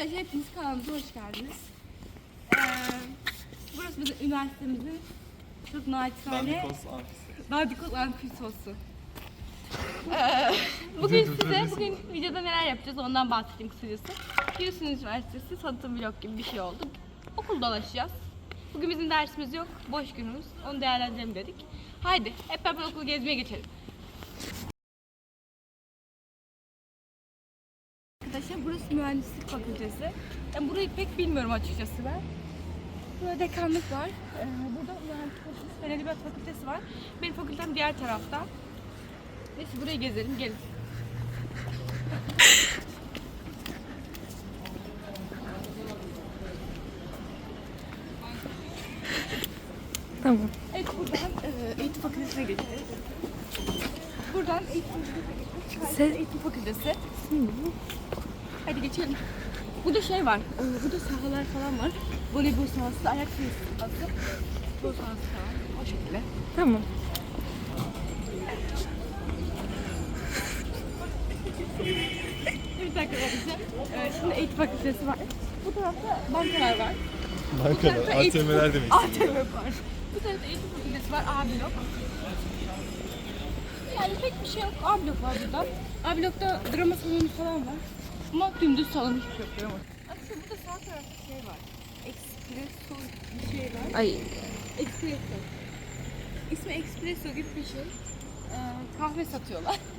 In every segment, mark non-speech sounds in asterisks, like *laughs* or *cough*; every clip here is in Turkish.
Arkadaşlar hepiniz kanalımıza hoş geldiniz. Ee, burası bizim üniversitemizin çok naçizane. Dandikos amfisosu. Ee, *laughs* bugün size, bugün videoda neler yapacağız ondan bahsedeyim kısacası. Giresun Üniversitesi tanıtım vlog gibi bir şey oldu. Okul dolaşacağız. Bugün bizim dersimiz yok, boş günümüz. Onu değerlendirelim dedik. Haydi hep beraber okulu gezmeye geçelim. Arkadaşlar burası mühendislik fakültesi. Ben burayı pek bilmiyorum açıkçası ben. Burada dekanlık var. Ee, burada mühendislik fakültesi, fen edebiyat fakültesi var. Benim fakültem diğer tarafta. Neyse burayı gezelim, gelin. Tamam. Evet buradan e, eğitim fakültesine geçeceğiz. Buradan eğitim fakültesine geçeceğiz. Eğitim fakültesi. Hadi geçelim. Burada şey var. e, Burada sahalar falan var. Voleybol sahası, ayak tenisi sahası. Futbol sahası falan. O şekilde. Tamam. Evet arkadaşlar. e, Şimdi eğitim fakültesi var. Bu tarafta bankalar var. Bankalar, ATM'ler demek ATM var. Bu tarafta eğitim fakültesi var. A blok. Yani pek bir şey yok. A blok var burada. A blokta drama salonu falan var. Ama dümdüz salon hiçbir şey yok drama. Aslında burada sağ tarafta şey var. Espresso bir şey var. Ay Espresso. İsmi Espresso gibi bir şey. Ee, kahve satıyorlar. *laughs*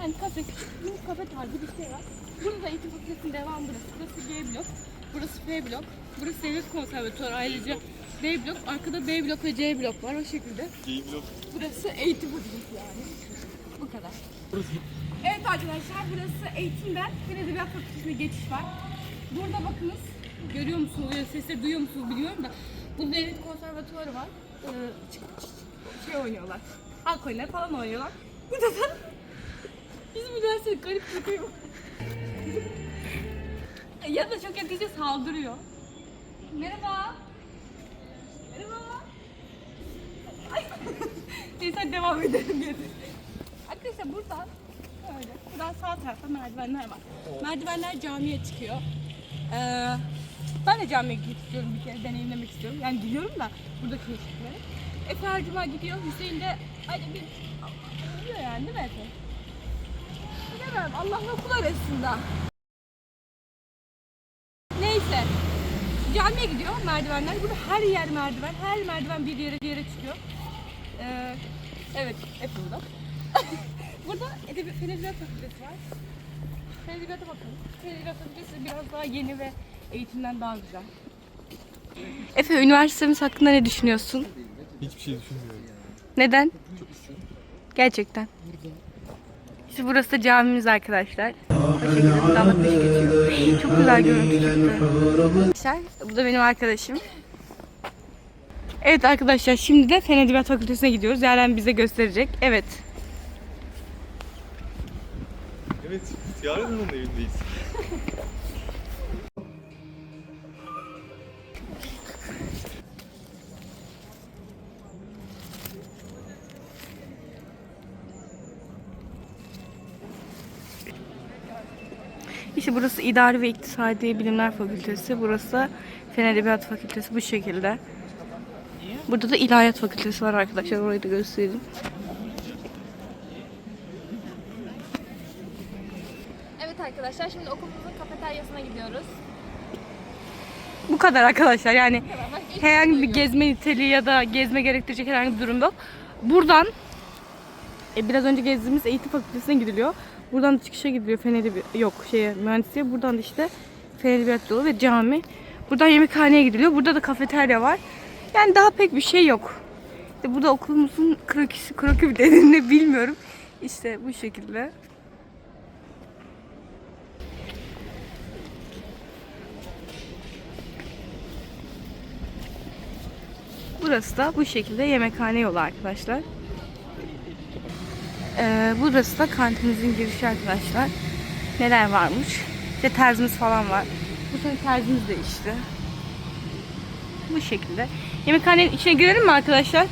Yani kafe, bir kafe tarzı bir şey var. Burada da eğitim fakültesinin devamı burası. Burası G blok, burası F blok, burası devlet konservatuarı ayrıca D blok, arkada B blok ve C blok var o şekilde. Gay blok. Burası eğitim fakültesi yani. Bu kadar. Evet arkadaşlar burası eğitimden Fen Edebiyat geçiş var. Burada bakınız görüyor musunuz sesleri duyuyor musunuz bilmiyorum da burada devlet konservatuarı var. Ee, şey oynuyorlar. Halk oyunları falan oynuyorlar. Burada da *laughs* bizim üniversite garip bir köy var. *laughs* ya da çok yakınca saldırıyor. Merhaba. Merhaba. Ay. *laughs* Neyse devam edelim. Arkadaşlar buradan böyle, buradan sağ tarafta merdivenler var. Merdivenler camiye çıkıyor. Ee, ben de camiye gitmek istiyorum bir kere deneyimlemek istiyorum. Yani gidiyorum da buradaki ışıkları. Efe her gidiyor. Hüseyin de hadi bir gidiyor yani değil mi Efe? Bilemem. Allah'ın okul arasında. Neyse. Camiye gidiyor merdivenler. Burada her yer merdiven. Her merdiven bir yere bir yere çıkıyor. Ee, evet, hep burada. *laughs* burada Edebiyat Fakültesi var. Bakalım. Fen Edebiyat Fakültesi biraz daha yeni ve eğitimden daha güzel. Efe, üniversitemiz hakkında ne düşünüyorsun? Hiçbir şey düşünmüyorum. Neden? Gerçekten. İşte burası da camimiz arkadaşlar. O şekilde buradan da kış geçiyor. Çok güzel görüntü çıktı. Arkadaşlar, bu da benim arkadaşım. Evet arkadaşlar şimdi de Fen Edebiyat Fakültesine gidiyoruz. Yaren bize gösterecek. Evet. Evet, Tiyaret Hanım'ın evindeyiz. İşte burası İdari ve İktisadi Bilimler Fakültesi. Burası Fen Edebiyat Fakültesi bu şekilde. Burada da İlahiyat Fakültesi var arkadaşlar. Orayı da göstereyim. Evet arkadaşlar şimdi okulumuzun kafeteryasına gidiyoruz. Bu kadar arkadaşlar yani herhangi bir gezme niteliği ya da gezme gerektirecek herhangi bir durum yok. Buradan e, biraz önce gezdiğimiz eğitim fakültesine gidiliyor. Buradan da çıkışa gidiliyor fen edebiyat yok şeye mühendisliğe. Buradan da işte fen edebiyat yolu ve cami. Buradan yemekhaneye gidiliyor. Burada da kafeterya var. Yani daha pek bir şey yok. İşte burada okulumuzun krokisi, kroki bir *laughs* denir bilmiyorum. İşte bu şekilde. Burası da bu şekilde yemekhane yolu arkadaşlar. Ee, burası da kantinimizin girişi arkadaşlar. Neler varmış? İşte terzimiz falan var. Bu sene terzimiz değişti. Bu şekilde. Yemekhanenin içine girelim mi arkadaşlar?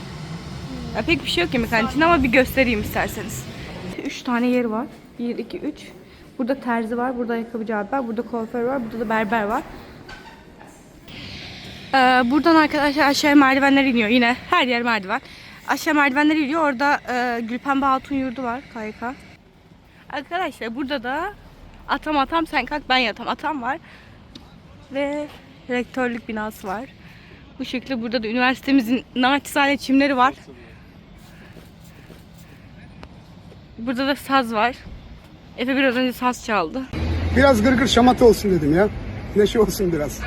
Ya pek bir şey yok yemekhanenin içinde ama bir göstereyim isterseniz. 3 tane yeri var. 1, 2, 3. Burada terzi var, burada ayakkabıcı abi var, burada kuaför var, burada da berber var. Ee, buradan arkadaşlar aşağıya merdivenler iniyor yine. Her yer merdiven. Aşağı merdivenler iniyor. Orada e, Gülpembe Hatun yurdu var KYK. Arkadaşlar burada da atam atam sen kalk ben yatam atam var. Ve rektörlük binası var. Bu şekilde burada da üniversitemizin naçizane çimleri var. Burada da saz var. Efe biraz önce saz çaldı. Biraz gırgır şamata olsun dedim ya. Neşe olsun biraz.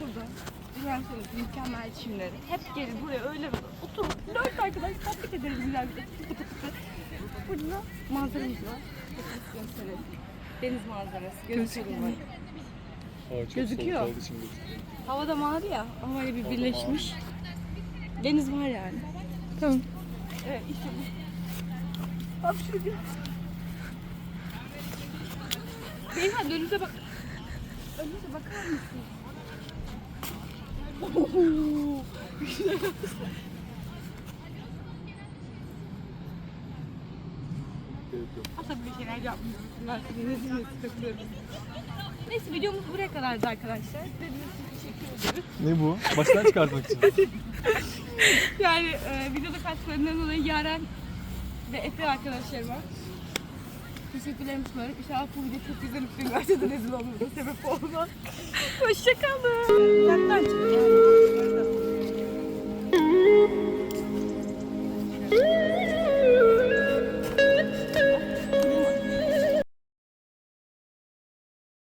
Burada üniversitemizin mükemmel çimleri. Hep gelin buraya öyle oturun. Dört arkadaş sohbet ederiz güzel bir de. *laughs* Burada manzaramız var. Gösterelim. Deniz manzarası. Gözüküyor mu? Gözüküyor. şimdi. Havada mavi ya ama öyle bir birleşmiş. Deniz var yani. Tamam. Evet işte bu. Bak şuraya. Beyhan önünüze bak. Önünüze bakar mısın? Aslında bir şeyler. Bunlar takılıyoruz. Neyse videomuz buraya kadardı arkadaşlar. Dediğiniz için teşekkür ederiz. Ne bu? Baştan çıkartmak için. *laughs* Yani e, videoda katkılarından dolayı Yaren ve Efe arkadaşlar var. Teşekkürlerimi sunuyorum. İnşallah bu video çok güzel bir üniversitede rezil olmamıza sebep olmaz. Hoşçakalın. Uzaktan çık.